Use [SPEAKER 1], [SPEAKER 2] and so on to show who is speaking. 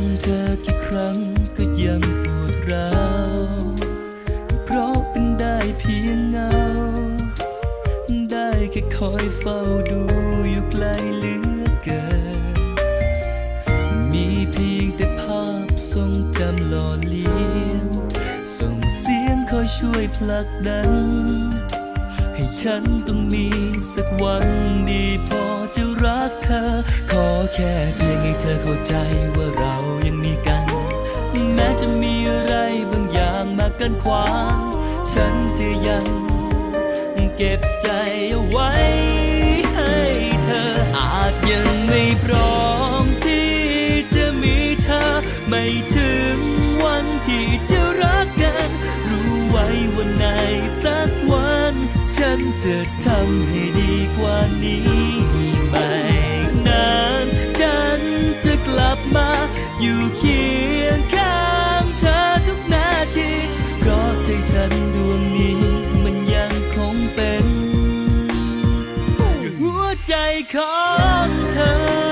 [SPEAKER 1] องเธอกี่ครั้งก็ยังปวดร้าวเพราะเป็นได้เพียงเงา ได้แค่คอยเฝ้าดูอยู่ไกลเหลือเกิน มีเพียงแต่ภาพทรงจำหล่อเลี้ยง ส่งเสียงคอยช่วยผลักดัน ให้ฉันต้องมีสักวันดี อแค่เพียงให้เธอเข้าใจว่าเรายังมีกัน แม้จะมีอะไรบางอย่างมากันขวางฉันจะยังเก็บใจเอาไว้ให้เธออาจยังไม่พร้อมที่จะมีเธอ ไม่ถึงวันที่จะรักกัน รู้ไว้วันไหนสักวัน ฉันจะทำให้ดีกว่านี้ come to